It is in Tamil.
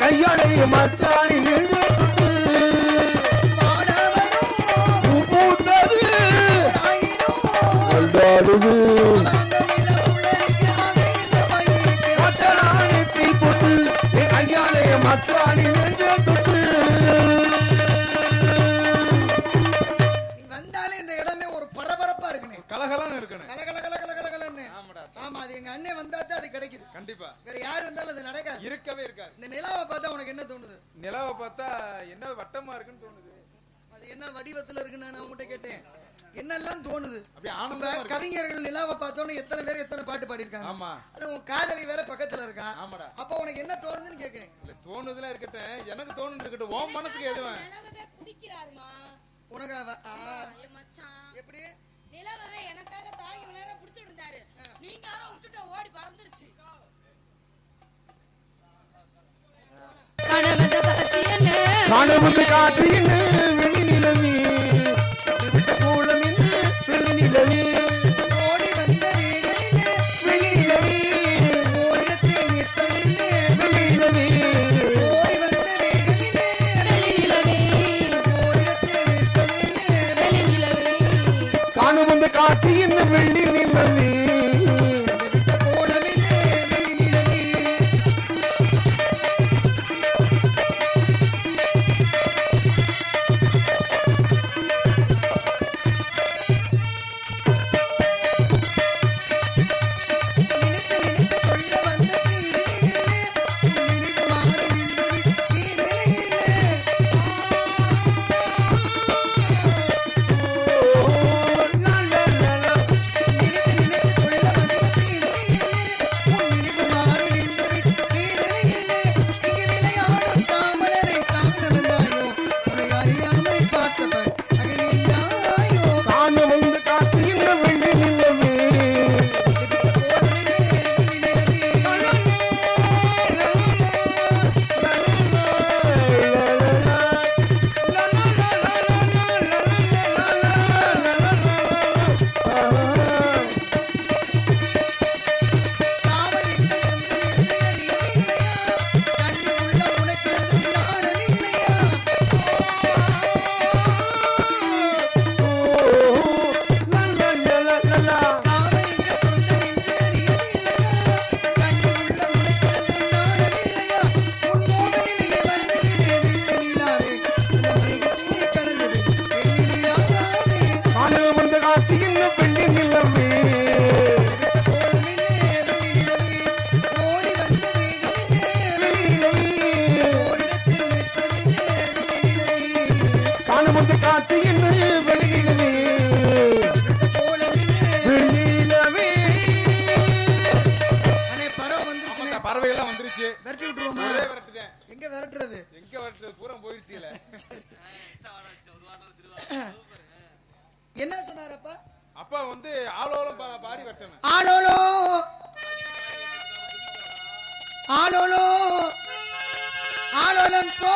கையடை மச்சாணி நின்று மச்சாணி நின்று வந்தா தான் அது கிடைக்குது. கண்டிப்பா. வேற யார் வந்தாலும் அது நடக்காது. இருக்கவே இருக்காது. இந்த நிலாவை பார்த்தா உனக்கு என்ன தோணுது? நிலாவை பார்த்தா என்ன வட்டமா இருக்குன்னு தோணுது. அது என்ன வடிவத்துல இருக்குன்னு நான் உங்ககிட்ட கேட்டேன். என்னெல்லாம் தோணுது? கவிஞர்கள் நிலாவை பார்த்தோன்னே எத்தனை பேர் எத்தனை பாட்டு பாடியிருக்காங்க? ஆமா. அது உன் காதலி வேற பக்கத்துல இருக்கா? ஆமாடா. அப்ப உனக்கு என்ன தோணுதுன்னு கேக்குறேன். இல்ல தோணுதுல இருக்கட்டும். எனக்கு தோணுன்னு இருக்கட்டும். உன் மனசுக்கு எதுவும் குதிரை ஓடி பறந்துருச்சு. கனவு காட்சின்னு பறவை எல்லாம் வந்துருச்சு. விரட்டி விட்டுருவோம்? ஒரே விரட்டுதேன் எங்க விரட்டுறது? எங்க விரட்டுறது? பூரா போயிருச்சுல என்ன சொன்னார் அப்பா அப்பா வந்து ஆளோலம் பாடி வெட்டணும். ஆளோலோ ஆளோலோ ஆளோலம் சோ